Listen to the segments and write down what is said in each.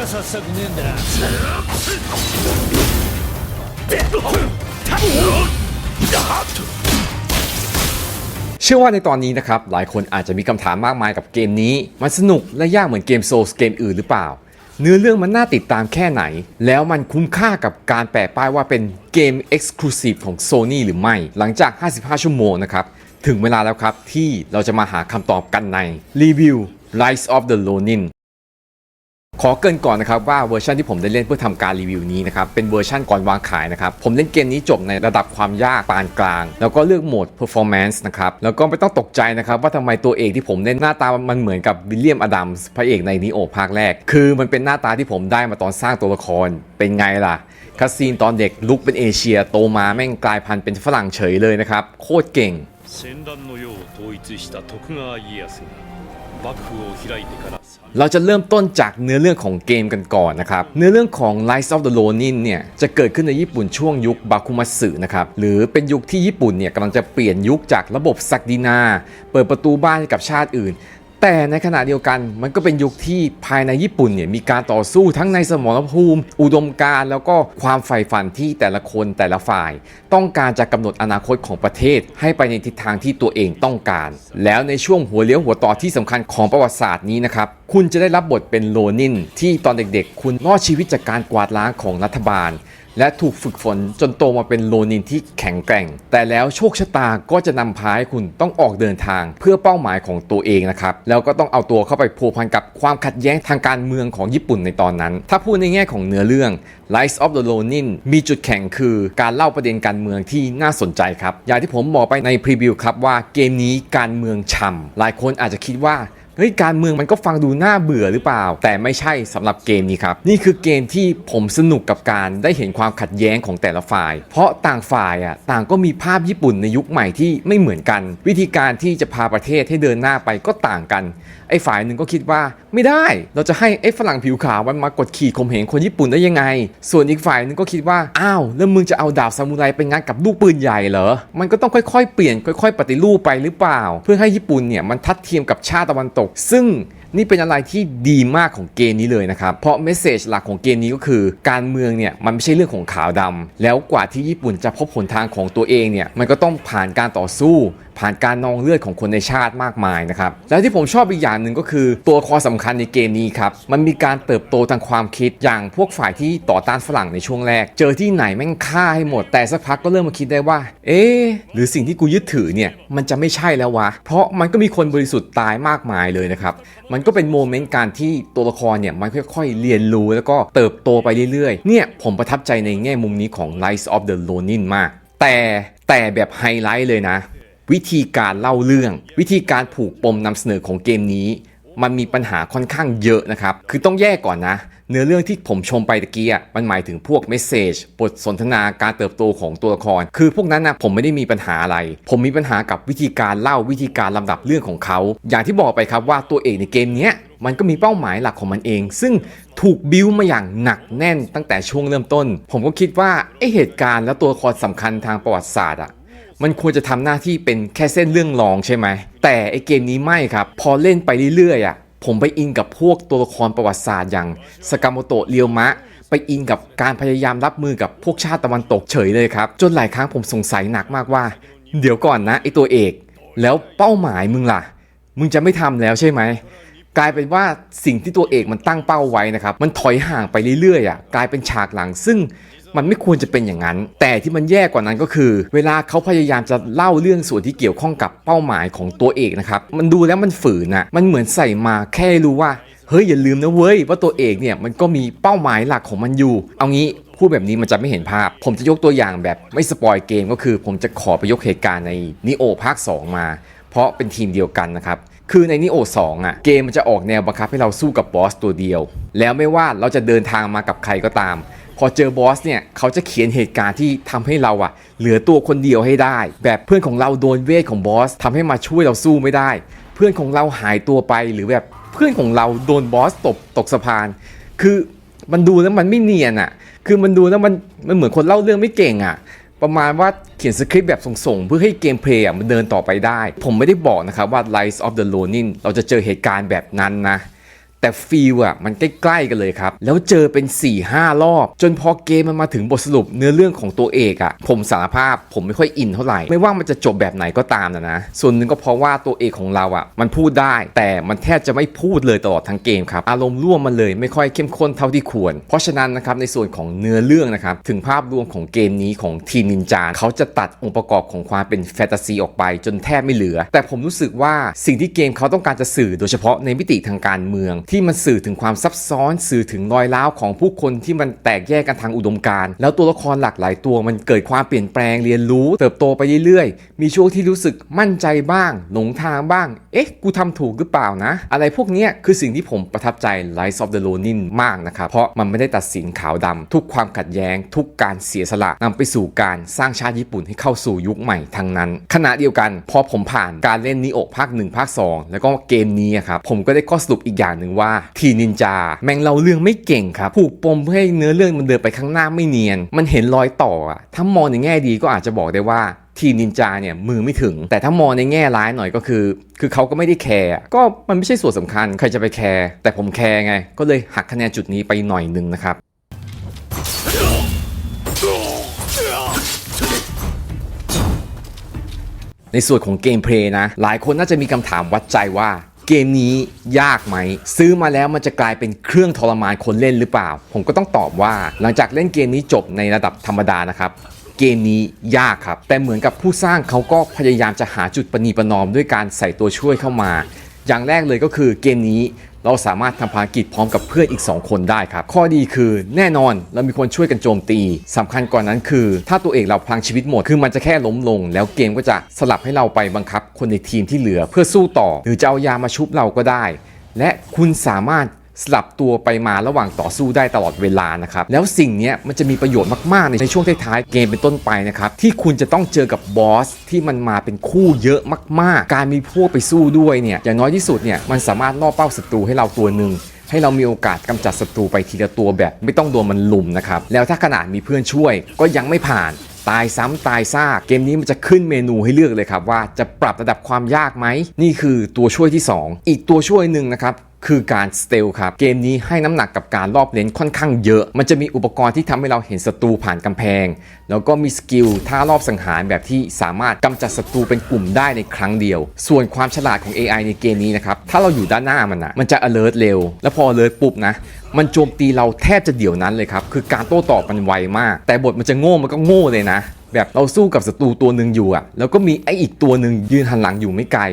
がさっさくねえんだ เชื่อว่าในตอนนี้นะครับ หลายคนอาจจะมีคำถามมากมายกับเกมนี้ มันสนุกและยากเหมือนเกมโซลเกมอื่นหรือเปล่า เนื้อเรื่องมันน่าติดตามแค่ไหน แล้วมันคุ้มค่ากับการแปะป้ายว่าเป็นเกม Exclusive ของ Sony หรือไม่ หลังจาก 55 ชั่วโมงนะครับ ถึงเวลาแล้วครับที่เราจะมาหาคำตอบกันในรีวิว Rise of the Ronin ขอเกรินก่อนนะครับว่าเวอร์ชันที่ผมได้เล่นเพื่อทำการรีวิวนี้นะครับเป็นเวอร์ชันก่อนวางขายนะครับผมเล่นเกมนี้จบในระดับความยากปานกลาง แล้วก็เลือกโหมด performance นะครับแล้วก็ไม่ต้องตกใจนะครับว่าทำไมตัวเอกที่ผมเล่นหน้าตามันเหมือนกับวิลเลียมอดัมส์พระเอกในนิโอภาคแรก คือมันเป็นหน้าตาที่ผมได้มาตอนสร้างตัวละครเป็นไงล่ะคัสซีนตอนเด็กลุกเป็นเอเชียโตมาแม่งกลายพันธุ์เป็นฝรั่งเฉยเลยนะครับโคตรเก่ง 戦乱の世を統一した徳川家康が幕府を開いてから3 เราจะเริ่มต้นจากเนื้อเรื่องของเกมกันก่อนนะครับ เนื้อเรื่องของ Rise of the Ronin เนี่ยจะเกิดขึ้นในญี่ปุ่นช่วงยุคบาคุมัตสึนะครับ หรือเป็นยุคที่ญี่ปุ่นเนี่ยกำลังจะเปลี่ยนยุคจากระบบศักดินา เปิดประตูบ้านให้กับชาติอื่น แต่ในขณะเดียวกันมันก็เป็นยุคที่ภายในญี่ปุ่นเนี่ยมีการต่อสู้ทั้งในสมรภูมิ อุดมการณ์แล้วก็ความใฝ่ฝันที่แต่ละคนแต่ละฝ่าย ต้องการจะกำหนดอนาคตของประเทศ ให้ไปในทิศทางที่ตัวเองต้องการ แล้วในช่วงหัวเลี้ยวหัวต่อที่สำคัญของประวัติศาสตร์นี้นะครับคุณจะได้รับบทเป็นโลนินที่ตอนเด็กๆ คุณรอดชีวิตจากการกวาดล้างของรัฐบาล และถูกฝึกฝนจนโตมาเป็นโลนินที่แข็งแกร่ง แต่แล้วโชคชะตาก็จะนำพาให้คุณต้องออกเดินทาง เพื่อเป้าหมายของตัวเองนะครับ แล้วก็ต้องเอาตัวเข้าไปพัวพันกับความขัดแย้งทางการเมืองของญี่ปุ่นในตอนนั้น ถ้าพูดในแง่ของเนื้อเรื่อง Rise of the Ronin มีจุดแข็งคือการเล่าประเด็นการเมืองที่น่าสนใจครับ อย่างที่ผมบอกไปในพรีวิวครับว่าเกมนี้การเมืองช่ำหลายคนอาจจะคิดว่า ฮ้ยการเมืองมันก็ฟังดูน่าเบื่อหรือเปล่า แต่ไม่ใช่สำหรับเกมนี้ครับ นี่คือเกมที่ผมสนุกกับการได้เห็นความขัดแย้งของแต่ละฝ่าย เพราะต่างฝ่ายอะต่างก็มีภาพญี่ปุ่นในยุคใหม่ที่ไม่เหมือนกัน วิธีการที่จะพาประเทศให้เดินหน้าไปก็ต่างกัน ไอ้ฝ่ายหนึ่งก็คิดว่าไม่ได้ เราจะให้ไอ้ฝรั่งผิวขาวมันมากดขี่ข่มเหงคนญี่ปุ่นได้ยังไง ส่วนอีกฝ่ายหนึ่งก็คิดว่าอ้าวแล้วมึงจะเอาดาบซามูไรไปงัดกับลูกปืนใหญ่เหรอมันก็ต้องค่อยๆ เปลี่ยนค่อย ๆ ปฏิรูปไปหรือเปล่า เพื่อให้ญี่ปุ่นเนี่ยมันทัดเทียมกับชาติตะวันตกซึ่งนี่เป็นอะไรที่ดีมากของเกมนี้เลยนะครับ เพราะเมสเซจหลักของเกมนี้ก็คือ การเมืองเนี่ยมันไม่ใช่เรื่องของขาวดำแล้วกว่าที่ญี่ปุ่นจะพบหนทางของตัวเองเนี่ยมันก็ต้องผ่านการต่อสู้ ผ่านการนองเลือดของคนในชาติมากมายนะครับแล้วที่ผมชอบอีกอย่างหนึ่งก็คือ ตัวละครสำคัญในเกมนี้ครับมันมีการเติบโตทางความคิดอย่างพวกฝ่ายที่ต่อต้านฝรั่งในช่วงแรก เจอที่ไหนแม่งฆ่าให้หมด แต่สักพักก็เริ่มมาคิดได้ว่า เอ๊หรือสิ่งที่กูยึดถือเนี่ยมันจะไม่ใช่แล้ววะเพราะมันก็มีคนบริสุทธิ์ตายมากมายเลยนะครับมันก็เป็นโมเมนต์การที่ตัวละครเนี่ยมันค่อยๆ เรียนรู้แล้วก็เติบโตไปเรื่อยๆ เนี่ยผมประทับใจในแง่มุมนี้ของ Rise of the Ronin มาก แต่แต่แบบไฮไลท์เลยนะ วิธีการเล่าเรื่อง วิธีการผูกปมนำเสนอของเกมนี้ มันมีปัญหาค่อนข้างเยอะนะครับ คือต้องแยกก่อนนะ เนื้อเรื่องที่ผมชมไปตะกี้มันหมายถึงพวกเมสเซจบทสนทนาการเติบโตของตัวละคร คือพวกนั้นนะผมไม่ได้มีปัญหาอะไร ผมมีปัญหากับวิธีการเล่าวิธีการลำดับเรื่องของเขา อย่างที่บอกไปครับว่าตัวเอกในเกมนี้มันก็มีเป้าหมายหลักของมันเอง ซึ่งถูกบิวมาอย่างหนักแน่นตั้งแต่ช่วงเริ่มต้น ผมก็คิดว่าไอเหตุการณ์และตัวละครสำคัญทางประวัติศาสตร์อะ มันควรจะทำหน้าที่เป็นแค่เส้นเรื่องรองใช่ไหม แต่ไอเกมนี้ไม่ครับ พอเล่นไปเรื่อยๆอะผมไปอินกับพวกตัวละครประวัติศาสตร์อย่างสกามโตะเรียวมะ ไปอินกับการพยายามรับมือกับพวกชาติตะวันตกเฉยเลยครับ จนหลายครั้งผมสงสัยหนักมากว่า เดี๋ยวก่อนนะไอตัวเอก แล้วเป้าหมายมึงล่ะ มึงจะไม่ทำแล้วใช่ไหมกลายเป็นว่าสิ่งที่ตัวเอกมันตั้งเป้าไว้นะครับ มันถอยห่างไปเรื่อยๆอะกลายเป็นฉากหลังซึ่ง มันไม่ควรจะเป็นอย่างนั้น แต่ที่มันแย่กว่านั้นก็คือ เวลาเขาพยายามจะเล่าเรื่องส่วนที่เกี่ยวข้องกับเป้าหมายของตัวเอกนะครับ มันดูแล้วมันฝืนอะมันเหมือนใส่มาแค่รู้ว่า เฮ้ยอย่าลืมนะเว้ยว่าตัวเอกเนี่ยมันก็มีเป้าหมายหลักของมันอยู่ เอางี้พูดแบบนี้มันจะไม่เห็นภาพ ผมจะยกตัวอย่างแบบไม่สปอยเกมก็คือ ผมจะขอไปยกเหตุการณ์ในนิโอภาค 2 มา เพราะเป็นทีมเดียวกันนะครับคือในนิโอ2อะเกมมันจะออกแนวบังคับให้เราสู้กับบอสตัวเดียว แล้วไม่ว่าเราจะเดินทางมากับใครก็ตาม พอเจอบอสเนี่ยเขาจะเขียนเหตุการณ์ที่ทำให้เราอะเหลือตัวคนเดียวให้ได้ แบบเพื่อนของเราโดนเวทของบอสทำให้มาช่วยเราสู้ไม่ได้ เพื่อนของเราหายตัวไปหรือแบบเพื่อนของเราโดนบอสตบตกสะพาน คือมันดูแล้วมันไม่เนียนอะคือมันดูแล้วมันมันเหมือนคนเล่าเรื่องไม่เก่งอะประมาณว่าเขียนสคริปต์แบบส่งๆ เพื่อให้เกมเพลย์อะมันเดินต่อไปได้ ผมไม่ได้บอกนะครับว่า Rise of the Ronin เราจะเจอเหตุการณ์แบบนั้นนะ แต่ฟีลอะมันใกล้ๆกันเลยครับ แล้วเจอเป็น 4-5รอบ จนพอเกมมันมาถึงบทสรุปเนื้อเรื่องของตัวเอกอะผมสารภาพผมไม่ค่อยอินเท่าไหร่ ไม่ว่ามันจะจบแบบไหนก็ตามนะนะ ส่วนหนึ่งก็เพราะว่าตัวเอกของเราอะมันพูดได้ แต่มันแทบจะไม่พูดเลยตลอดทั้งเกมครับอารมณ์ร่วมมันเลยไม่ค่อยเข้มข้นเท่าที่ควร เพราะฉะนั้นนะครับในส่วนของเนื้อเรื่องนะครับถึงภาพรวมของเกมนี้ของทีมนินจาเขาจะตัดองค์ประกอบของความเป็นแฟนตาซีออกไป จนแทบไม่เหลือ แต่ผมรู้สึกว่าสิ่งที่เกมเขาต้องการจะสื่อโดยเฉพาะในมิติทางการเมืองที่มันสื่อถึงความซับซ้อนสื่อถึงรอยร้าวของผู้คนที่มันแตกแยกกันทางอุดมการณ์แล้วตัวละครหลากหลายตัวมันเกิดความเปลี่ยนแปลงเรียนรู้ เติบโตไปเรื่อยๆ มีช่วงที่รู้สึกมั่นใจบ้าง หลงทางบ้าง เอ๊ะ กูทำถูกหรือเปล่านะ อะไรพวกนี้คือสิ่งที่ผมประทับใจ Rise of the Ronin มากนะครับ เพราะมันไม่ได้ตัดสินขาวดำทุกความขัดแย้ง ทุกการเสียสละนำไปสู่การสร้างชาติญี่ปุ่นให้เข้าสู่ยุคใหม่ทั้งนั้น ขณะเดียวกัน พอผมผ่านการเล่นนิโอภาค1ภาค2 แล้วก็เกมนี้ครับผมก็ได้ข้อสรุปอีกอย่างหนึ่งว่าทีนินจา แม่งเล่าเรื่องไม่เก่งครับผูกปมเพื่อให้เนื้อเรื่องมันเดินไปข้างหน้าไม่เนียน มันเห็นรอยต่ออะถ้ามองในแง่ดีก็อาจจะบอกได้ว่าทีนินจาเนี่ยมือไม่ถึง แต่ถ้ามองในแง่ร้ายหน่อยก็คือ คือเขาก็ไม่ได้แคร์ก็มันไม่ใช่ส่วนสำคัญใครจะไปแคร์แต่ผมแคร์ไง ก็เลยหักคะแนนจุดนี้ไปหน่อยหนึ่งนะครับในส่วนของเกมเพลย์นะ หลายคนน่าจะมีคำถามวัดใจว่า เกมนี้ยากไหม ซื้อมาแล้วมันจะกลายเป็นเครื่องทรมานคนเล่นหรือเปล่า ผมก็ต้องตอบว่า หลังจากเล่นเกมนี้จบในระดับธรรมดานะครับเกมนี้ยากครับ แต่เหมือนกับผู้สร้างเขาก็พยายามจะหาจุดประนีประนอมด้วยการใส่ตัวช่วยเข้ามา อย่างแรกเลยก็คือเกมนี้ เราสามารถทำภารกิจพร้อมกับเพื่อนอีก 2 คนได้ครับ ข้อดีคือแน่นอนเรามีคนช่วยกันโจมตีสำคัญกว่านั้นคือ ถ้าตัวเอกเราพลังชีวิตหมด คือมันจะแค่ล้มลง แล้วเกมก็จะสลับให้เราไปบังคับคนในทีมที่เหลือเพื่อสู้ต่อ หรือจะเอายามาชุบเราก็ได้ และคุณสามารถ สลับตัวไปมาระหว่างต่อสู้ได้ตลอดเวลานะครับ แล้วสิ่งนี้มันจะมีประโยชน์มาก ๆ ในช่วงท้ายๆเกมเป็นต้นไปนะครับ ที่คุณจะต้องเจอกับบอสที่มันมาเป็นคู่เยอะมาก ๆ การมีพวกไปสู้ด้วยเนี่ยอย่างน้อยที่สุดเนี่ยมันสามารถล่อเป้าศัตรูให้เราตัวหนึ่งให้เรามีโอกาสกำจัดศัตรูไปทีละตัวแบบ ไม่ต้องโดนมันลุมนะครับแล้วถ้าขนาดมีเพื่อนช่วย ก็ยังไม่ผ่านตายซ้ำตายซากเกมนี้มันจะขึ้นเมนูให้เลือกเลยครับว่าจะปรับระดับความยากไหมนี่คือตัวช่วยที่ 2 อีกตัวช่วยหนึ่งนะครับ คือการสเตลครับ เกมนี้ให้น้ำหนักกับการรอบเลนค่อนข้างเยอะ มันจะมีอุปกรณ์ที่ทำให้เราเห็นศัตรูผ่านกำแพง แล้วก็มีสกิลท่ารอบสังหารแบบที่สามารถกำจัดศัตรูเป็นกลุ่มได้ในครั้งเดียว ส่วนความฉลาดของ AI ในเกมนี้นะครับ ถ้าเราอยู่ด้านหน้ามันนะมันจะ alert เร็ว แล้วพอ alert ปุ๊บนะมันโจมตีเราแทบจะเดี๋ยวนั้นเลยครับ คือการโต้ตอบมันไวมาก แต่บทมันจะโง่มันก็โง่เลยนะ แบบเราสู้กับศัตรูตัวหนึ่งอยู่อะแล้วก็มีไอ้อีกตัวหนึ่งยืนหันหลังอยู่ไม่ไกล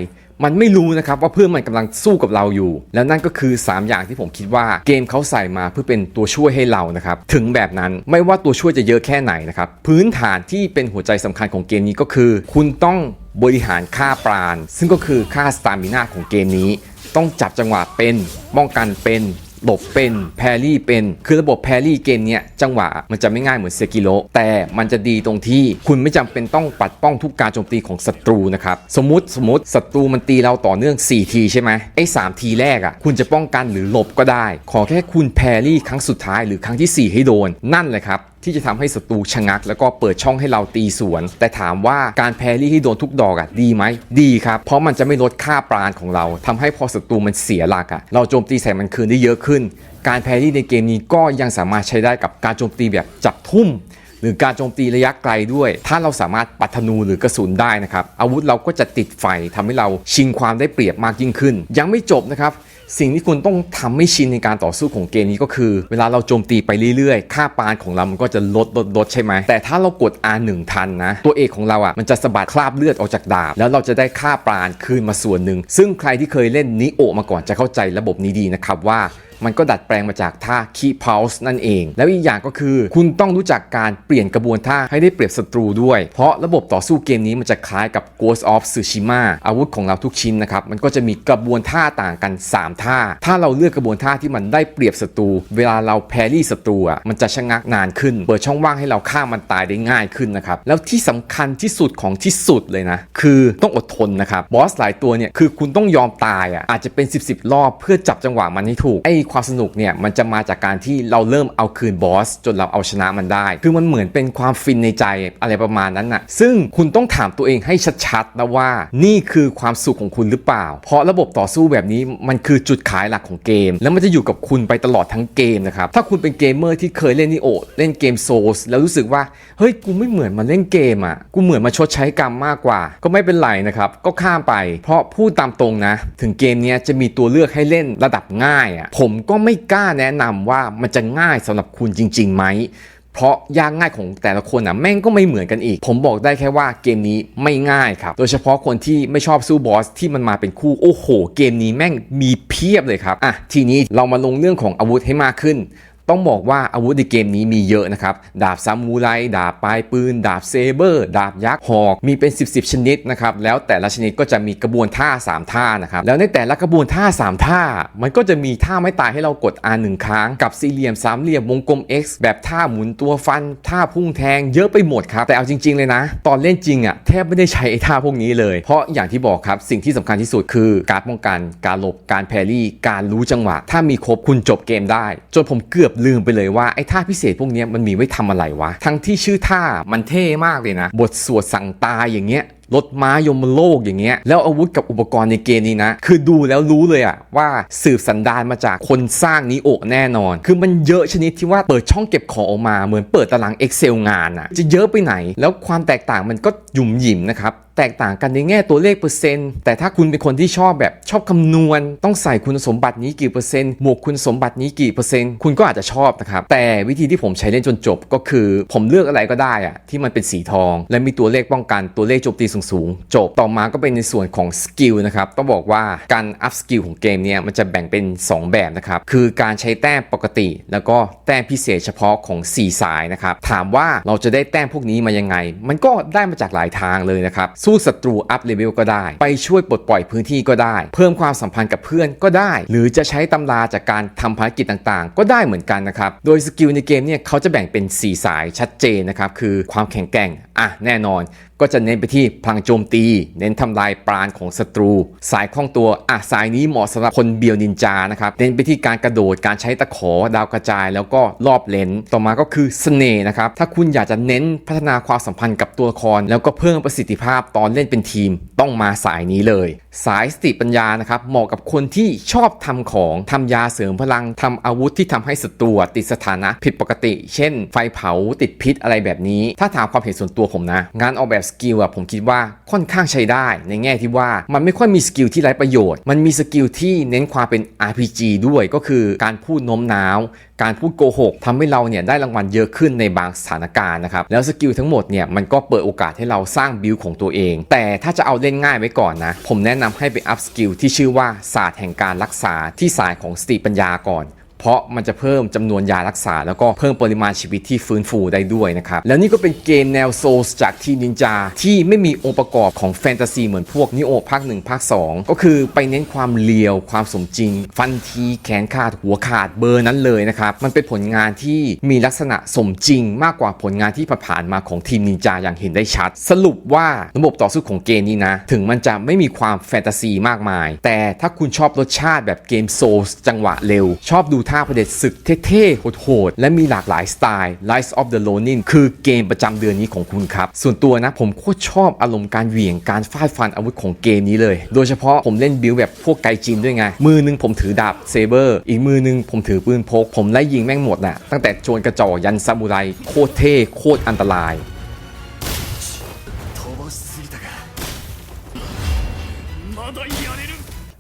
มันไม่รู้นะครับว่าเพื่อนมันกำลังสู้กับเราอยู่ แล้วนั่นก็คือ 3 อย่างที่ผมคิดว่าเกมเขาใส่มาเพื่อเป็นตัวช่วยให้เรานะครับถึงแบบนั้นไม่ว่าตัวช่วยจะเยอะแค่ไหนนะครับพื้นฐานที่เป็นหัวใจสำคัญของเกมนี้ก็คือ คุณต้องบริหารค่าปราณ ซึ่งก็คือค่าสตามินาของเกมนี้ ต้องจับจังหวะเป็นป้องกันเป็น หลบเป็นแพรรี่เป็น คือระบบแพรรี่เกมเนี้ยจังหวะมันจะไม่ง่ายเหมือนเซกิโลแต่มันจะดีตรงที่คุณไม่จำเป็นต้องปัดป้องทุกการโจมตีของศัตรูนะครับ สมมติสมมติศัตรูมันตีเราต่อเนื่อง 4 ทีใช่ไหมไอ้สทีแรกอะคุณจะป้องกันหรือหลบก็ได้ ขอแค่คุณแพรรี่ครั้งสุดท้ายหรือครั้งทีสี่4 ให้โดน นั่นแหละครับที่จะทำให้ศัตรูชะงัก แล้วก็เปิดช่องให้เราตีสวน แต่ถามว่าการแพรรี่ให้โดนทุกดอกอะดีไหมดีครับ เพราะมันจะไม่ลดค่าปราณของเราทำให้พอศัตรูมันเสียหลักอะเราโจมตีใส่มันคืนได้เยอะขึ้น การแพรี่ในเกมนี้ก็ยังสามารถใช้ได้กับการโจมตีแบบจับทุ่มหรือการโจมตีระยะไกลด้วย ถ้าเราสามารถปัดธนูหรือกระสุนได้นะครับ อาวุธเราก็จะติดไฟทำให้เราชิงความได้เปรียบมากยิ่งขึ้น ยังไม่จบนะครับ สิ่งที่คุณต้องทำให้ชินในการต่อสู้ของเกมนี้ก็คือ เวลาเราโจมตีไปเรื่อยๆ ค่าปานของเรามันก็จะลดลดลดใช่ไหม แต่ถ้าเรากด R1 ทันนะ ตัวเอกของเราอะมันจะสะบัดคราบเลือดออกจากดาบ แล้วเราจะได้ค่าปานคืนมาส่วนหนึ่ง ซึ่งใครที่เคยเล่นนิโอมาก่อนจะเข้าใจระบบนี้ดีนะครับว่า มันก็ดัดแปลงมาจากท่า Key Pulse นั่นเอง แล้วอีกอย่างก็คือ คุณต้องรู้จักการเปลี่ยนกระบวนท่าให้ได้เปรียบศัตรูด้วย เพราะระบบต่อสู้เกมนี้มันจะคล้ายกับ Ghost of Tsushima อาวุธของเราทุกชิ้นนะครับ มันก็จะมีกระบวนท่าต่างกัน 3 ท่า ถ้าเราเลือกกระบวนท่าที่มันได้เปรียบศัตรู เวลาเราแพรี่ศัตรูอะมันจะชะงักนานขึ้น เปิดช่องว่างให้เราฆ่ามันตายได้ง่ายขึ้นนะครับ แล้วที่สำคัญที่สุดของที่สุดเลยนะ คือต้องอดทนนะครับ บอสหลายตัวเนี่ย คือคุณต้องยอมตายอะ อาจจะเป็น 10บสรอบเพื่อจับจังหวะมันให้ถูก ไอ้ความสนุกเนี่ยมันจะมาจากการที่เราเริ่มเอาคืนบอส จนเราเอาชนะมันได้ คือมันเหมือนเป็นความฟินในใจอะไรประมาณนั้นน่ะซึ่งคุณต้องถามตัวเองให้ชัดๆนะว่า นี่คือความสุขของคุณหรือเปล่า เพราะระบบต่อสู้แบบนี้มันคือจุดขายหลักของเกม แล้วมันจะอยู่กับคุณไปตลอดทั้งเกมนะครับถ้าคุณเป็นเกมเมอร์ที่เคยเล่นนิโอเล่นเกมโซลแล้วรู้สึกว่าเฮ้ยกูไม่เหมือนมาเล่นเกมอะกูเหมือนมาชดใช้กรรมมากกว่า ก็ไม่เป็นไรนะครับก็ข้ามไป เพราะพูดตามตรงนะ ถึงเกมเนี้ยจะมีตัวเลือกให้เล่นระดับง่ายอะผมก็ไม่กล้าแนะนำว่ามันจะง่ายสำหรับคุณจริงๆไหม เพราะยากง่ายของแต่ละคนอะแม่งก็ไม่เหมือนกันอีก ผมบอกได้แค่ว่าเกมนี้ไม่ง่ายครับ โดยเฉพาะคนที่ไม่ชอบสู้บอสที่มันมาเป็นคู่โอ้โห เกมนี้แม่งมีเพียบเลยครับอะทีนี้เรามาลงเรื่องของอาวุธให้มากขึ้น ต้องบอกว่าอาวุธในเกมนี้มีเยอะนะครับ ดาบซามูไรดาบปลายปืน ดาบเซเบอร์ ดาบยักษ์หอก มีเป็น 10บชนิดนะครับ แล้วแต่ละชนิดก็จะมีกระบวนท่า 3 ท่านะครับ แล้วในแต่ละกระบวนท่า 3 ท่า มันก็จะมีท่าไม่ตายให้เรากด R 1ครั้ง กับสี่เหลี่ยมสามเหลี่ยมวงกลม X แบบท่าหมุนตัวฟัน ท่าพุ่งแทง เยอะไปหมดครับ แต่เอาจริง ๆ เลยนะ ตอนเล่นจริงอะแทบไม่ได้ใช้ไอ้ท่าพวกนี้เลย เพราะอย่างที่บอกครับสิ่งที่สำคัญที่สุดคือ การป้องกัน การหลบ การแพรรี่ การรู้จังหวะ ถ้ามีครบคุณจบเกมได้ จนผมเกือบลืมไปเลยว่าไอ้ท่าพิเศษพวกนี้มันมีไว้ทำอะไรวะ ทั้งที่ชื่อท่ามันเท่มากเลยนะ บทสวดสั่งตายอย่างเงี้ยรถม้ายมโลกอย่างเงี้ยแล้วอาวุธกับอุปกรณ์ในเกมนี้นะ คือดูแล้วรู้เลยอะว่าสืบสันดานมาจากคนสร้างนิโอแน่นอน คือมันเยอะชนิดที่ว่าเปิดช่องเก็บของออกมาเหมือนเปิดตาราง Excel งานอะจะเยอะไปไหน แล้วความแตกต่างมันก็หยุ่มหยิมนะครับ แตกต่างกันในแง่ตัวเลขเปอร์เซ็นต์ แต่ถ้าคุณเป็นคนที่ชอบแบบชอบคำนวณ ต้องใส่คุณสมบัตินี้กี่เปอร์เซ็นต์บวกคุณสมบัตินี้กี่เปอร์เซ็นต์คุณก็อาจจะชอบนะครับแต่วิธีที่ผมใช้เล่นจนจบก็คือ ผมเลือกอะไรก็ได้อะที่มันเป็นสีทอง และมีตัวเลขป้องกันตัวเลขโจมตีสูงๆจบต่อมาก็เป็นในส่วนของสกิลนะครับต้องบอกว่าการอัพสกิลของเกมเนี่ยมันจะแบ่งเป็น 2 แบบนะครับคือการใช้แต้มปกติ แล้วก็แต้มพิเศษเฉพาะของ 4 สายนะครับถามว่าเราจะได้แต้มพวกนี้มายังไง มันก็ได้มาจากหลายทางเลยนะครับสู้ศัตรูอัพเลเวลก็ได้ ไปช่วยปลดปล่อยพื้นที่ก็ได้ เพิ่มความสัมพันธ์กับเพื่อนก็ได้ หรือจะใช้ตำราจากการทำภารกิจต่างๆ ก็ได้เหมือนกันนะครับ โดยสกิลในเกมเนี่ยเขาจะแบ่งเป็น 4 สายชัดเจนนะครับคือความแข็งแกร่งอะแน่นอนก็จะเน้นไปที่พลังโจมตี เน้นทำลายปราณของศัตรู สายคล่องตัวอะสายนี้เหมาะสำหรับคนเบียวนินจานะครับ เน้นไปที่การกระโดด การใช้ตะขอ ดาวกระจาย แล้วก็รอบเลนต่อมาก็คือเสน่ห์นะครับ ถ้าคุณอยากจะเน้นพัฒนาความสัมพันธ์กับตัวละคร แล้วก็เพิ่มประสิทธิภาพตอนเล่นเป็นทีมต้องมาสายนี้เลย สายสติปัญญานะครับเหมาะกับคนที่ชอบทำของทำยาเสริมพลังทำอาวุธที่ทำให้ศัตรูติดสถานะผิดปกติ เช่น ไฟเผาติดพิษอะไรแบบนี้ ถ้าถามความเห็นส่วนตัวผมนะ งานออกแบบสกิลอะผมคิดว่าค่อนข้างใช้ได้ ในแง่ที่ว่ามันไม่ค่อยมีสกิลที่ไร้ประโยชน์ มันมีสกิลที่เน้นความเป็น RPG ด้วยก็คือการพูดโน้มน้าว การพูดโกหกทำให้เราเนี่ยได้รางวัลเยอะขึ้นในบางสถานการณ์นะครับแล้วสกิลทั้งหมดเนี่ยมันก็เปิดโอกาสให้เราสร้างบิลของตัวเอง แต่ถ้าจะเอาเล่นง่ายไว้ก่อนนะผมแนะนำให้ไปอัพสกิลที่ชื่อว่าศาสตร์แห่งการรักษาที่สายของสติปัญญาก่อน เพราะมันจะเพิ่มจำนวนยารักษา แล้วก็เพิ่มปริมาณชีวิตที่ฟื้นฟูได้ด้วยนะครับ แล้วนี่ก็เป็นเกมแนวโซลจากทีมนินจา ที่ไม่มีองค์ประกอบของแฟนตาซีเหมือนพวกนิโอภาค1ภาค2 ก็คือไปเน้นความเลียวความสมจริง ฟันทีแขนขาดหัวขาดเบอร์นั้นเลยนะครับ มันเป็นผลงานที่มีลักษณะสมจริง มากกว่าผลงานที่ผ่านมาของทีมนินจาอย่างเห็นได้ชัด สรุปว่าระบบต่อสู้ของเกมนี้นะ ถึงมันจะไม่มีความแฟนตาซีมากมาย แต่ถ้าคุณชอบรสชาติแบบเกมโซลจังหวะเร็ว ชอบดูท่าเผด็จศึกเท่ๆโหดๆและมีหลากหลายสไตล์ Rise of the Ronin คือเกมประจำเดือนนี้ของคุณครับ ส่วนตัวนะผมโคตรชอบอารมณ์การเหวี่ยงการฟาดฟันอาวุธของเกมนี้เลย โดยเฉพาะผมเล่นบิลแบบพวกไกจินด้วยไง มือหนึงผมถือดาบเซเบอร์ อีกมือหนึงผมถือปืนพก ผมไล่ยิงแม่งหมดน่ะตั้งแต่โจรกระจอกยันซามูไรโคตรเท่โคตรอันตราย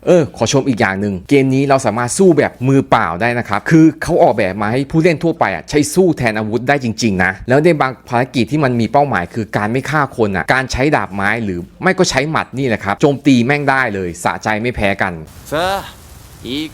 เออ ขอชมอีกอย่างหนึ่ง เกมนี้เราสามารถสู้แบบมือเปล่าได้นะครับ คือเขาออกแบบมาให้ผู้เล่นทั่วไปอ่ะใช้สู้แทนอาวุธได้จริง ๆ นะ แล้วในบางภารกิจที่มันมีเป้าหมายคือการไม่ฆ่าคนอ่ะ การใช้ดาบไม้หรือไม่ก็ใช้หมัดนี่แหละครับ โจมตีแม่งได้เลย สะใจไม่แพ้กัน さあいい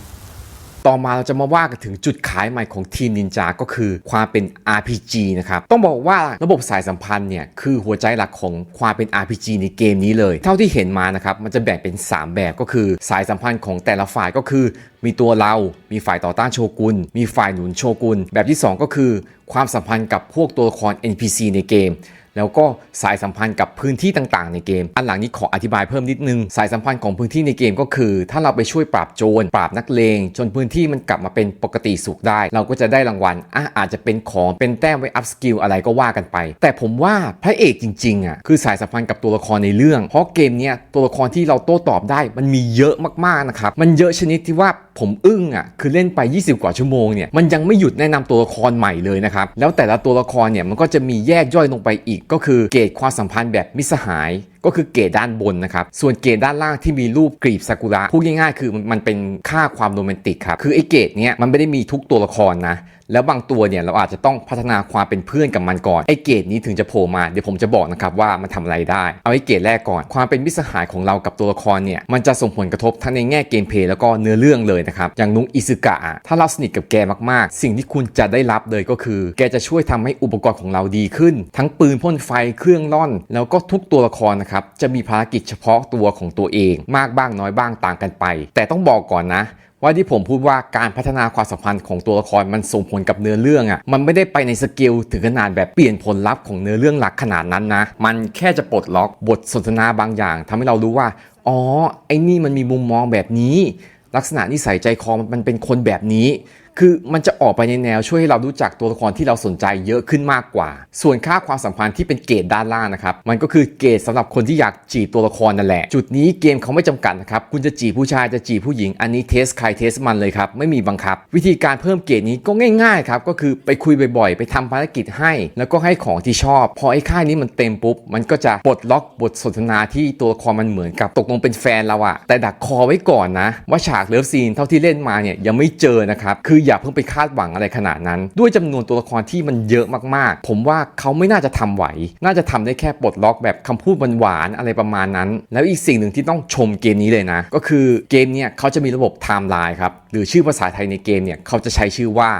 ต่อมาเราจะมาว่ากันถึงจุดขายใหม่ของทีมนินจา ก็คือความเป็น RPG นะครับ ต้องบอกว่าระบบสายสัมพันธ์เนี่ย คือหัวใจหลักของความเป็น RPG ในเกมนี้เลย เท่าที่เห็นมานะครับ มันจะแบ่งเป็น 3 แบบก็คือสายสัมพันธ์ของแต่ละฝ่ายก็คือ มีตัวเรา มีฝ่ายต่อต้านโชกุน มีฝ่ายหนุนโชกุน แบบที่ 2 ก็คือ ความสัมพันธ์กับพวกตัวละคร NPC ในเกม แล้วก็สายสัมพันธ์กับพื้นที่ต่างๆ ในเกม อันหลังนี้ขออธิบายเพิ่มนิดนึง สายสัมพันธ์ของพื้นที่ในเกมก็คือ ถ้าเราไปช่วยปราบโจรปราบนักเลง จนพื้นที่มันกลับมาเป็นปกติสุขได้ เราก็จะได้รางวัลอะอาจจะเป็นของเป็นแต้มไว้อัพสกิลอะไรก็ว่ากันไป แต่ผมว่าพระเอกจริงๆอะคือสายสัมพันธ์กับตัวละครในเรื่อง เพราะเกมเนี้ยตัวละครที่เราโต้ตอบได้มันมีเยอะมากๆนะครับมันเยอะชนิดที่ว่าผมอึ้งอะคือเล่นไป 20 กว่าชั่วโมงเนี่ยมันยังไม่หยุดแนะนำตัวละครใหม่เลยนะครับแล้วแต่ละตัวละครเนี่ยมันก็จะมีแยกย่อยลงไปอีก ก็คือเกรดความสัมพันธ์แบบมิสหาย ก็คือเกรดด้านบนนะครับ ส่วนเกรดด้านล่างที่มีรูปกลีบซากุระพูดง่ายๆ คือมันเป็นค่าความโรแมนติกครับ คือไอ้เกรดเนี้ยมันไม่ได้มีทุกตัวละครนะ แล้วบางตัวเนี่ยเราอาจจะต้องพัฒนาความเป็นเพื่อนกับมันก่อน ไอ้เกรดนี้ถึงจะโผล่มา เดี๋ยวผมจะบอกนะครับว่ามันทำอะไรได้ เอาไอ้เกรดแรกก่อน ความเป็นมิสหายของเรากับตัวละครเนี่ย มันจะส่งผลกระทบทั้งในแง่เกมเพลย์แล้วก็เนื้อเรื่องเลยนะครับ อย่างนุ้งอิซึกะ ถ้าเราสนิทกับแกมากๆ สิ่งที่คุณจะได้รับเลยก็คือ แกจะช่วยทำให้อุปกรณ์ของเราดีขึ้น ทั้งปืนพ่นไฟ เครื่องร่อน แล้วก็ทุกตัวละครนะครับจะมีภารกิจเฉพาะตัวของตัวเองมากบ้างน้อยบ้างต่างกันไป แต่ต้องบอกก่อนนะว่าที่ผมพูดว่าการพัฒนาความสัมพันธ์ของตัวละครมันส่งผลกับเนื้อเรื่องอะ่ะมันไม่ได้ไปในสเกลถึงขนาดแบบเปลี่ยนผลลัพธ์ของเนื้อเรื่องหลักขนาดนั้นนะ มันแค่จะปลดล็อกบทสนทนาบางอย่างทำให้เรารู้ว่า อ๋อไอ้นี่มันมีมุมมองแบบนี้ ลักษณะนิสัยใจคอมันเป็นคนแบบนี้ คือมันจะออกไปในแนวช่วยให้เรารู้จักตัวละครที่เราสนใจเยอะขึ้นมากกว่า ส่วนค่าความสัมพันธ์ที่เป็นเกรดด้านล่างนะครับมันก็คือเกรดสำหรับคนที่อยากจีบตัวละครนั่นแหละ จุดนี้เกมเขาไม่จำกัดนะครับคุณจะจีบผู้ชายจะจีบผู้หญิง อันนี้เทสใครเทสมันเลยครับไม่มีบังคับ วิธีการเพิ่มเกรดนี้ก็ง่ายๆครับก็คือไปคุยบ่อยๆ ไปทำภารกิจให้ แล้วก็ให้ของที่ชอบ พอไอ้ค่ายนี้มันเต็มปุ๊บมันก็จะปลดล็อกบทสนทนาที่ตัวละครมันเหมือนกับตกลงเป็นแฟนเราอะแต่ดักคอไว้ก่อนนะว่าฉากเลิฟซีนเท่าที่เล่นมาเนี่ยยังไม่เจอนะครับคืออย่าเพิ่งไปคาดหวังอะไรขนาดนั้น ด้วยจำนวนตัวละครที่มันเยอะมากๆ ผมว่าเขาไม่น่าจะทำไหว น่าจะทำได้แค่ปลดล็อกแบบคำพูดหวานๆอะไรประมาณนั้น แล้วอีกสิ่งหนึ่งที่ต้องชมเกมนี้เลยนะ ก็คือเกมเนี่ยเขาจะมีระบบไทม์ไลน์ครับหรือชื่อภาษาไทยในเกมเนี่ยเขาจะใช้ชื่อว่า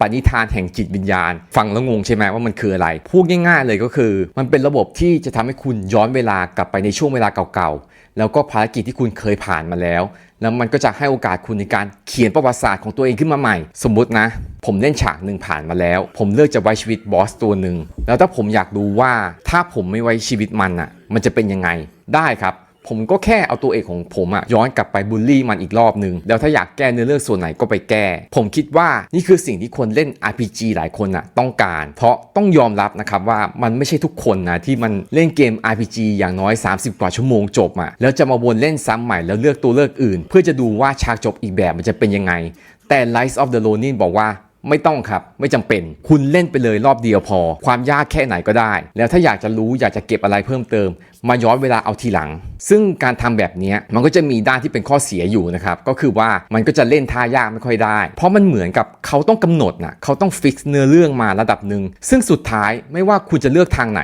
ปณิธานแห่งจิตวิญญาณ ฟังแล้วงงใช่ไหมว่ามันคืออะไร พูดง่ายๆเลยก็คือ มันเป็นระบบที่จะทำให้คุณย้อนเวลากลับไปในช่วงเวลาเก่าๆ แล้วก็ภารกิจที่คุณเคยผ่านมาแล้ว แล้วมันก็จะให้โอกาสคุณในการเขียนประวัติศาสตร์ของตัวเองขึ้นมาใหม่ สมมุตินะ ผมเล่นฉากหนึ่งผ่านมาแล้ว ผมเลือกจะไว้ชีวิตบอสตัวหนึ่งแล้วถ้าผมอยากดูว่าถ้าผมไม่ไว้ชีวิตมันอะ มันจะเป็นยังไงได้ครับ ผมก็แค่เอาตัวเอกของผมอะย้อนกลับไปบูลลี่มันอีกรอบหนึ่งแล้วถ้าอยากแก้เนื้อเรื่องส่วนไหนก็ไปแก้ ผมคิดว่านี่คือสิ่งที่คนเล่น RPG หลายคนอะต้องการ เพราะต้องยอมรับนะครับว่ามันไม่ใช่ทุกคนนะที่มันเล่นเกม RPG อย่างน้อย 30 กว่าชั่วโมงจบอะแล้วจะมาวนเล่นซ้ำใหม่แล้วเลือกตัวเลือกอื่น เพื่อจะดูว่าฉากจบอีกแบบมันจะเป็นยังไง แต่ Lights of the Ronin บอกว่า ไม่ต้องครับไม่จำเป็น คุณเล่นไปเลยรอบเดียวพอ ความยากแค่ไหนก็ได้ แล้วถ้าอยากจะรู้อยากจะเก็บอะไรเพิ่มเติม มาย้อนเวลาเอาทีหลัง ซึ่งการทำแบบนี้มันก็จะมีด้านที่เป็นข้อเสียอยู่นะครับก็คือว่ามันก็จะเล่นท่ายากไม่ค่อยได้ เพราะมันเหมือนกับเขาต้องกำหนดนะเขาต้องฟิกเนื้อเรื่องมาระดับหนึ่งซึ่งสุดท้ายไม่ว่าคุณจะเลือกทางไหน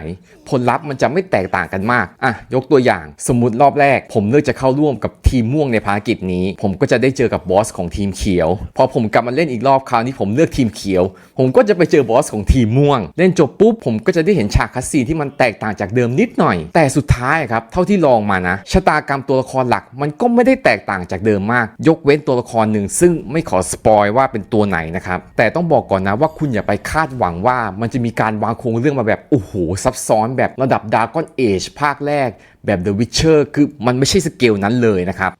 ผลลัพธ์มันจะไม่แตกต่างกันมากอะยกตัวอย่างสมมุติรอบแรก ผมเลือกจะเข้าร่วมกับทีมม่วงในภารกิจนี้ ผมก็จะได้เจอกับบอสของทีมเขียวพอผมกลับมาเล่นอีกรอบคราวนี้ผมเลือกทีมเขียว ผมก็จะไปเจอบอสของทีมม่วง เล่นจบปุ๊บผมก็จะได้เห็นฉากคัสซีนที่มันแตกต่างจากเดิมนิดหน่อย แต่สุดท้ายครับเท่าที่ลองมานะชะตากรรมตัวละครหลัก มันก็ไม่ได้แตกต่างจากเดิมมาก ยกเว้นตัวละครหนึ่งซึ่งไม่ขอสปอยว่าเป็นตัวไหนนะครับแต่ต้องบอกก่อนนะว่าคุณอย่าไปคาดหวังว่ามันจะมีการวางโครงเรื่องมาแบบโอ้โหซับซ้อนแบบระดับดาก้อนเอจภาคแรกแบบ The Witcher คือมันไม่ใช่สเกลนั้นเลยนะครับ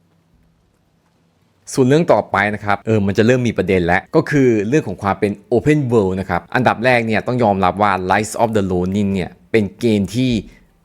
ส่วนเรื่องต่อไปนะครับเออมันจะเริ่มมีประเด็นแล้ว ก็คือเรื่องของความเป็น Open World นะครับ อันดับแรกเนี่ยต้องยอมรับว่า Lights of the Ronin เนี่ยเป็นเกมที่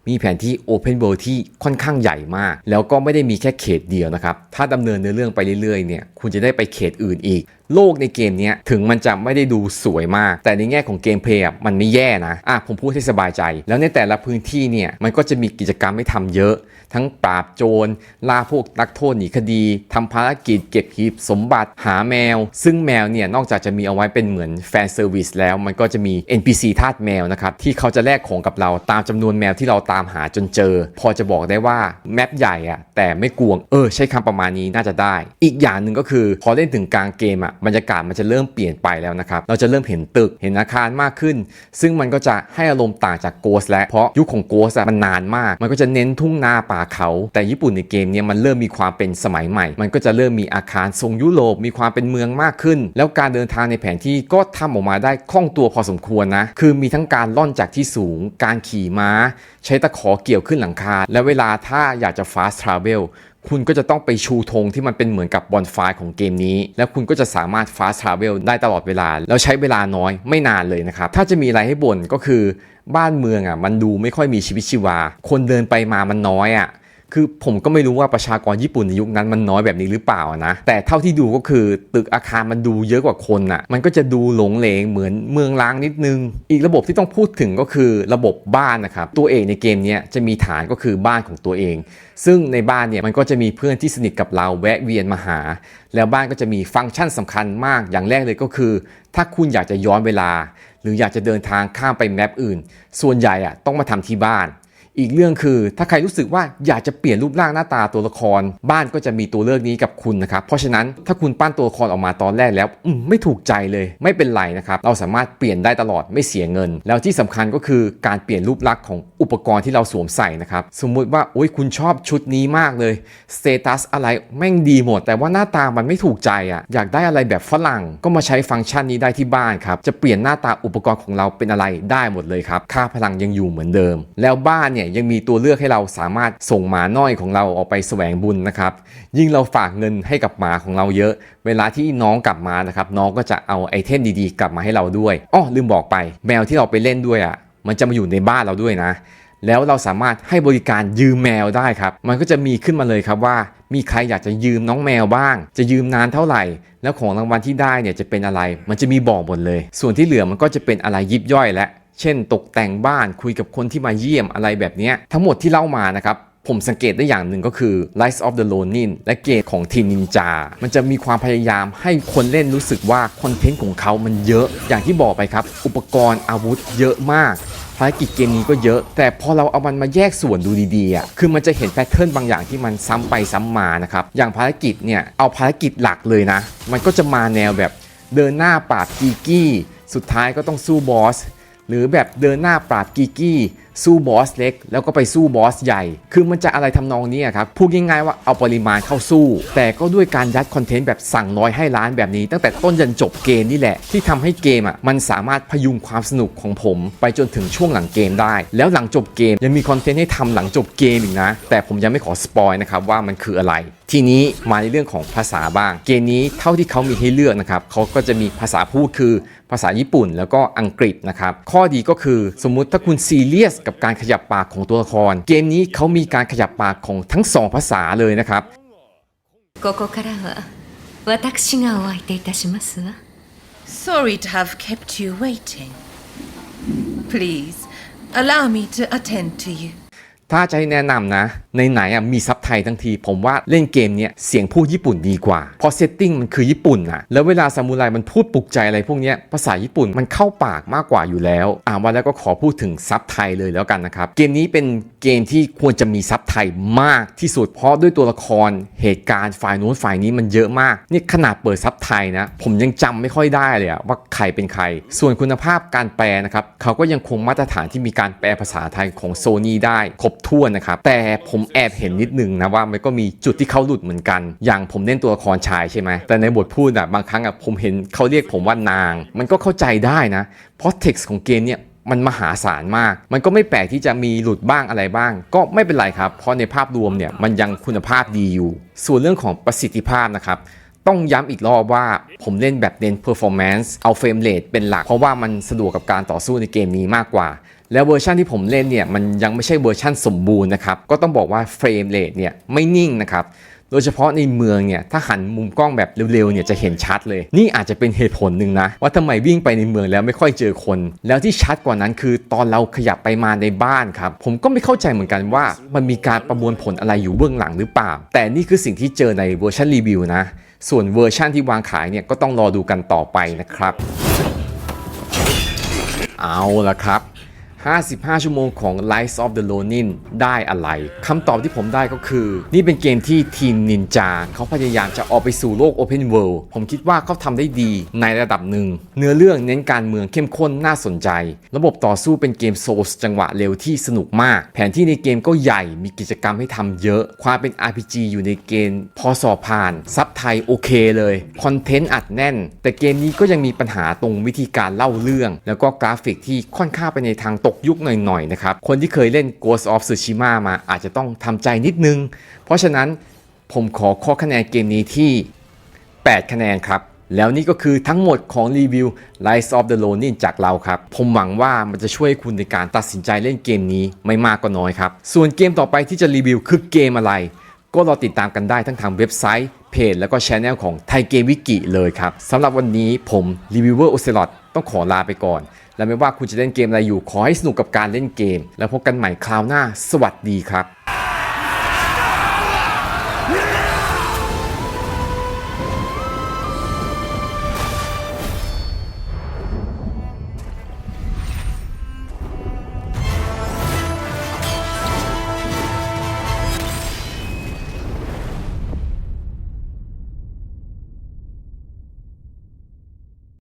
มีแผนที่ Open World ที่ค่อนข้างใหญ่มาก แล้วก็ไม่ได้มีแค่เขตเดียวนะครับ ถ้าดำเนินเนื้อเรื่องไปเรื่อยๆเนี่ยคุณจะได้ไปเขตอื่นอีก โลกในเกมนี้ถึงมันจะไม่ได้ดูสวยมาก แต่ในแง่ของเกมเพลย์มันไม่แย่นะอะผมพูดให้สบายใจ แล้วในแต่ละพื้นที่เนี่ยมันก็จะมีกิจกรรมให้ทำเยอะ ทั้งปราบโจรล่าพวกนักโทษหนีคดีทำภารกิจเก็บหีบสมบัติหาแมว ซึ่งแมวเนี่ยนอกจากจะมีเอาไว้เป็นเหมือนแฟนเซอร์วิสแล้ว มันก็จะมี NPC ทาสแมวนะครับ ที่เขาจะแลกของกับเราตามจำนวนแมวที่เราตามหาจนเจอ พอจะบอกได้ว่าแมปใหญ่อะแต่ไม่กวงเออใช้คำประมาณนี้น่าจะได้ อีกอย่างหนึ่งก็คือ พอเล่นถึงกลางเกมอะบรรยากาศมันจะเริ่มเปลี่ยนไปแล้วนะครับเราจะเริ่มเห็นตึกเห็นอาคารมากขึ้น ซึ่งมันก็จะให้อารมณ์ต่างจากโกสและเพราะยุคของโกสอะมันนานมาก มันก็จะเน้นทุ่งนาป่าเขา แต่ญี่ปุ่นในเกมเนี้มันเริ่มมีความเป็นสมัยใหม่ มันก็จะเริ่มมีอาคารทรงยุโรปมีความเป็นเมืองมากขึ้น แล้วการเดินทางในแผนที่ก็ทำออกมาได้คล่องตัวพอสมควรนะ คือมีทั้งการล่อนจากที่สูง การขี่ม้า ใช้ตะขอเกี่ยวขึ้นหลังคา และเวลาถ้าอยากจะ fast travel คุณก็จะต้องไปชูธงที่มันเป็นเหมือนกับบอลไฟของเกมนี้ แล้วคุณก็จะสามารถ fast travel ได้ตลอดเวลา แล้วใช้เวลาน้อยไม่นานเลยนะครับ ถ้าจะมีอะไรให้บ่นก็คือ บ้านเมืองอะมันดูไม่ค่อยมีชีวิตชีวา คนเดินไปมามันน้อยอะคือผมก็ไม่รู้ว่าประชากรญี่ปุ่นในยุคนั้นมันน้อยแบบนี้หรือเปล่านะ แต่เท่าที่ดูก็คือตึกอาคารมันดูเยอะกว่าคนอะ มันก็จะดูหลงเหลงเหมือนเมืองล้างนิดนึง อีกระบบที่ต้องพูดถึงก็คือระบบบ้านนะครับ ตัวเอกในเกมนี้จะมีฐานก็คือบ้านของตัวเอง ซึ่งในบ้านเนี่ยมันก็จะมีเพื่อนที่สนิทกับเราแวะเวียนมาหา แล้วบ้านก็จะมีฟังก์ชันสำคัญมากอย่างแรกเลยก็คือ ถ้าคุณอยากจะย้อนเวลา หรืออยากจะเดินทางข้ามไปแมปอื่น ส่วนใหญ่อะต้องมาทำที่บ้าน อีกเรื่องคือ ถ้าใครรู้สึกว่าอยากจะเปลี่ยนรูปร่างหน้าตาตัวละคร บ้านก็จะมีตัวเลือกนี้กับคุณนะครับ เพราะฉะนั้นถ้าคุณปั้นตัวละครออกมาตอนแรกแล้วมไม่ถูกใจเลยไม่เป็นไรนะครับ เราสามารถเปลี่ยนได้ตลอดไม่เสียเงิน แล้วที่สำคัญก็คือการเปลี่ยนรูปลักษณ์ของอุปกรณ์ที่เราสวมใส่นะครับ สมมุติว่าโอ้ยคุณชอบชุดนี้มากเลยสเตตัสอะไรแม่งดีหมด แต่ว่าหน้าตามันไม่ถูกใจอะอยากได้อะไรแบบฝรั่งก็มาใช้ฟังก์ชันนี้ได้ที่บ้านครับจะเปลี่ยนหน้าตาอุปกรณ์ของเราเป็นอะไรได้หมดเลยครับค่าพลังยังอยู่เหมือนเดิม แล้วบ้านเนี่ยยังมีตัวเลือกให้เราสามารถส่งหมาน้อยของเราออกไปแสวงบุญนะครับ ยิ่งเราฝากเงินให้กับหมาของเราเยอะ เวลาที่น้องกลับมานะครับ น้องก็จะเอาไอเทมดีๆ กลับมาให้เราด้วยอ้อลืมบอกไป แมวที่เราไปเล่นด้วยอะมันจะมาอยู่ในบ้านเราด้วยนะ แล้วเราสามารถให้บริการยืมแมวได้ครับ มันก็จะมีขึ้นมาเลยครับว่า มีใครอยากจะยืมน้องแมวบ้าง จะยืมนานเท่าไหร่ แล้วของรางวัลที่ได้เนี่ยจะเป็นอะไร มันจะมีบอกหมดเลย ส่วนที่เหลือมันก็จะเป็นอะไรยิบย่อยและ เช่น ตกแต่งบ้านคุยกับคนที่มาเยี่ยมอะไรแบบนี้ทั้งหมดที่เล่ามานะครับผมสังเกตได้อย่างหนึ่งก็คือ Rise of the Ronin และเกมของทีมนินจา มันจะมีความพยายามให้คนเล่นรู้สึกว่าคอนเทนต์ของเขามันเยอะ อย่างที่บอกไปครับ อุปกรณ์อาวุธเยอะมากภารกิจเกมนี้ก็เยอะ แต่พอเราเอามันมาแยกส่วนดูดีๆอะคือมันจะเห็นแพทเทิร์นบางอย่างที่มันซ้ำไปซ้ำมานะครับ อย่างภารกิจเนี่ยเอาภารกิจหลักเลยนะ มันก็จะมาแนวแบบเดินหน้าปราบกีกี้ สุดท้ายก็ต้องสู้บอส หรือแบบเดินหน้าปราบกีกี้สู้บอสเล็ก แล้วก็ไปสู้บอสใหญ่ คือมันจะอะไรทำนองนี้ครับ พูดง่ายๆว่าเอาปริมาณเข้าสู้ แต่ก็ด้วยการยัดคอนเทนต์แบบสั่งน้อยให้ล้านแบบนี้ ตั้งแต่ต้นจนจบเกมนี่แหละ ที่ทำให้เกมอะมันสามารถพยุงความสนุกของผม ไปจนถึงช่วงหลังเกมได้ แล้วหลังจบเกมยังมีคอนเทนต์ให้ทำหลังจบเกมอีกนะ แต่ผมยังไม่ขอสปอยนะครับว่ามันคืออะไร ทีนี้มาในเรื่องของภาษาบ้าง เกมนี้เท่าที่เขามีให้เลือกนะครับเขาก็จะมีภาษาพูดคือภาษาญี่ปุ่นแล้วก็อังกฤษนะครับ ข้อดีก็คือสมมุติถ้าคุณซีเรียสกับการขยับปากของตัวละคร เกมนี้เขามีการขยับปากของทั้งสองภาษาเลยนะครับ ここからは私がお相手いたしますわ Sorry to have kept you waiting. Please, allow me to attend to you. ถ้าจะให้แนะนำนะ ในไหนๆอะมีซับไทยทั้งที ผมว่าเล่นเกมเนี้ยเสียงพูดญี่ปุ่นดีกว่า เพราะเซตติ้งมันคือญี่ปุ่นอะ แล้วเวลาซามูไรมันพูดปลุกใจอะไรพวกเนี้ยภาษาญี่ปุ่นมันเข้าปากมากกว่าอยู่แล้ว อ่าวันแล้วก็ขอพูดถึงซับไทยเลยแล้วกันนะครับ เกมนี้เป็นเกมที่ควรจะมีซับไทยมากที่สุด เพราะด้วยตัวละครเหตุการณ์ฝ่ายโน้นฝ่ายนี้มันเยอะมาก นี่ขนาดเปิดซับไทยนะ ผมยังจำไม่ค่อยได้เลยอะว่าใครเป็นใคร ส่วนคุณภาพการแปลนะครับเขาก็ยังคงมาตรฐานที่มีการแปลภาษาไทยของโซนี่ได้ครบถ้วนนะครับแต่ผมมแอบเห็นนิดนึงนะว่ามันก็มีจุดที่เขาหลุดเหมือนกัน อย่างผมเล่นตัวละครชายใช่ไหมแต่ในบทพูดอะบางครั้งอะผมเห็นเขาเรียกผมว่านาง มันก็เข้าใจได้นะ เพราะเท็กซ์ของเกมเนี่ยมันมหาศาลมาก มันก็ไม่แปลกที่จะมีหลุดบ้างอะไรบ้าง ก็ไม่เป็นไรครับ เพราะในภาพรวมเนี่ยมันยังคุณภาพดีอยู่ ส่วนเรื่องของประสิทธิภาพนะครับต้องย้ำอีกรอบว่าผมเล่นแบบเน้น performance เอาเฟรมเรทเป็นหลัก เพราะว่ามันสะดวกกับการต่อสู้ในเกมนี้มากกว่า แล้วเวอร์ชันที่ผมเล่นเนี่ยมันยังไม่ใช่เวอร์ชันสมบูรณ์นะครับ ก็ต้องบอกว่าเฟรมเรทเนี่ยไม่นิ่งนะครับโดยเฉพาะในเมืองเนี่ยถ้าหันมุมกล้องแบบเร็วๆเนี่ยจะเห็นชัดเลย นี่อาจจะเป็นเหตุผลหนึ่งนะ ว่าทำไมวิ่งไปในเมืองแล้วไม่ค่อยเจอคน แล้วที่ชัดกว่านั้นคือตอนเราขยับไปมาในบ้านครับ ผมก็ไม่เข้าใจเหมือนกันว่า มันมีการประมวลผลอะไรอยู่เบื้องหลังหรือเปล่า แต่นี่คือสิ่งที่เจอในเวอร์ชันรีวิวนะ ส่วนเวอร์ชันที่วางขายเนี่ยก็ต้องรอดูกันต่อไปนะครับ เอาละครับ 55 ชั่วโมงของ Lights of the Ronin ได้อะไรคำตอบที่ผมได้ก็คือ นี่เป็นเกมที่ทีมนินจาเขาพยายามจะออกไปสู่โลก Open World ผมคิดว่าเขาทำได้ดีในระดับหนึ่ง เนื้อเรื่องเน้นการเมืองเข้มข้นน่าสนใจ ระบบต่อสู้เป็นเกมโซลส์จังหวะเร็วที่สนุกมาก แผนที่ในเกมก็ใหญ่มีกิจกรรมให้ทำเยอะ ความเป็น RPG อยู่ในเกณฑ์พอสอบผ่านซับไทยโอเคเลยคอนเทนต์อัดแน่น แต่เกมนี้ก็ยังมีปัญหาตรงวิธีการเล่าเรื่อง แล้วก็กราฟิกที่ค่อนข้างไปในทางตกยุคหน่อยๆนะครับ คนที่เคยเล่น Ghost of Tsushima มาอาจจะต้องทำใจนิดนึง เพราะฉะนั้นผมขอข้อคะแนนเกมนี้ที่ 8 คะแนนครับ แล้วนี่ก็คือทั้งหมดของรีวิว Rise of the Ronin จากเราครับ ผมหวังว่ามันจะช่วยคุณในการตัดสินใจเล่นเกมนี้ไม่มากก็น้อยครับ ส่วนเกมต่อไปที่จะรีวิวคือเกมอะไร ก็รอติดตามกันได้ทั้งทางเว็บไซต์ เพจ แล้วก็ช anel ของไทยเกมวิกิเลยครับสำหรับวันนี้ผมรีวิวเวอร์โอเซลต้องขอลาไปก่อน และไม่ว่าคุณจะเล่นเกมอะไรอยู่ขอให้สนุกกับการเล่นเกม แล้วพบกันใหม่คราวหน้า สวัสดีครับ